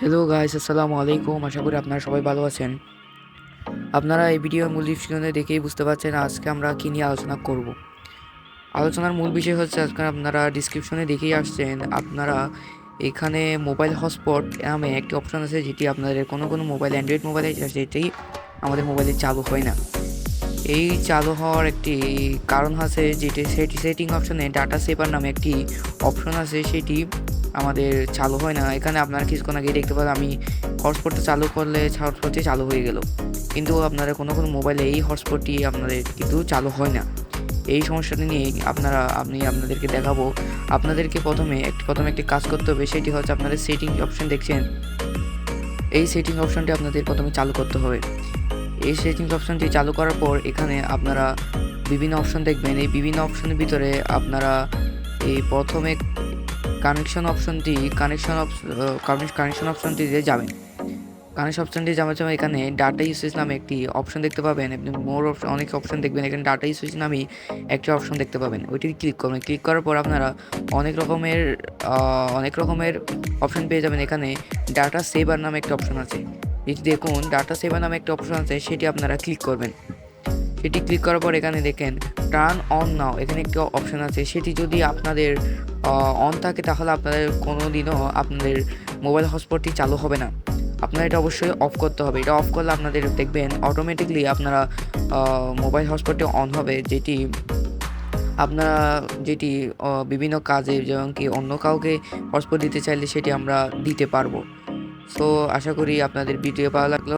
Hello guys আসসালামু আলাইকুম আশা করি আপনারা সবাই ভালো আছেন আপনারা এই ভিডিওর মূল ডিসক্রিপশনে দেখেই বুঝতে পারছেন আজকে আমরা কী নিয়ে আলোচনা করব আলোচনার মূল বিষয় হচ্ছে আজকে আপনারা ডিসক্রিপশনে দেখেই আসছেন আপনারা এখানে মোবাইল হটস্পট নামে একটি অপশন আছে যেটি আপনাদের কোনো কোনো মোবাইল অ্যান্ড্রয়েড মোবাইলে যেটি আমাদের মোবাইলে চালু হয় না এই চালু হওয়ার একটি কারণ আছে যেটি সেটি সেটিং অপশনে ডাটা সেভার নামে একটি অপশন আছে সেটি আমাদের চালু হয় না। এখানে আপনারা কিছুক্ষণ আগে দেখতে পারেন, আমি হটস্পটটা চালু করলে হটস্পটটি চালু হয়ে গেল। কিন্তু আপনারা কোনো কোনো মোবাইলে এই হটস্পটটি আপনাদের কিন্তু চালু হয় না। এই সমস্যাটি নিয়ে আপনারা, আমি আপনাদেরকে দেখাবো। আপনাদেরকে প্রথমে একটি প্রথমে একটি কাজ করতে হবে, সেটি হচ্ছে আপনাদের সেটিং অপশন দেখছেন? এই সেটিং অপশনটি আপনাদের প্রথমে চালু করতে হবে। এই সেটিং অপশনটি চালু করার পর এখানে আপনারা বিভিন্ন অপশন দেখবেন। এই বিভিন্ন অপশনের ভিতরে আপনারা এই প্রথমে কানেকশন অপশনটি কানেকশন কানেকশন অপশনটিতে যাবেন। কানেকশন অপশনটি যাওয়ার জন্য এখানে ডাটা ইউসেজ নামে একটি অপশন দেখতে পাবেন। আপনি মোর অপশন অনেক অপশন দেখবেন। এখানে ডাটা ইউসেজ নামে একটি অপশন দেখতে পাবেন। ওইটি ক্লিক করবেন। ক্লিক করার পর আপনারা অনেক রকমের অনেক রকমের অপশন পেয়ে যাবেন। এখানে ডাটা সেভার নামে একটি অপশন আছে। দেখুন ডাটা সেভার নামে একটি অপশন আছে। সেটি আপনারা ক্লিক করবেন। সেটি ক্লিক করার পর এখানে দেখেন টার্ন অন নাও এখানে একটি অপশন আছে। সেটি যদি আপনাদের অন থাকে, তাহলে আপনাদের কোনো দিনও আপনাদের মোবাইল হটস্পটটি চালু হবে না। আপনার এটা অবশ্যই অফ করতে হবে। এটা অফ করলে আপনাদের দেখবেন অটোমেটিকলি আপনারা মোবাইল হটস্পটটি অন হবে, যেটি আপনারা, যেটি বিভিন্ন কাজে যেমন কি অন্য কাউকে হটস্পট দিতে চাইলে সেটি আমরা দিতে পারব। সো আশা করি আপনাদের ভিডিও ভালো লাগল।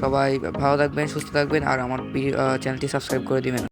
সবাই ভালো থাকবেন, সুস্থ থাকবেন, আর আমার চ্যানেলটি সাবস্ক্রাইব করে দিবেন।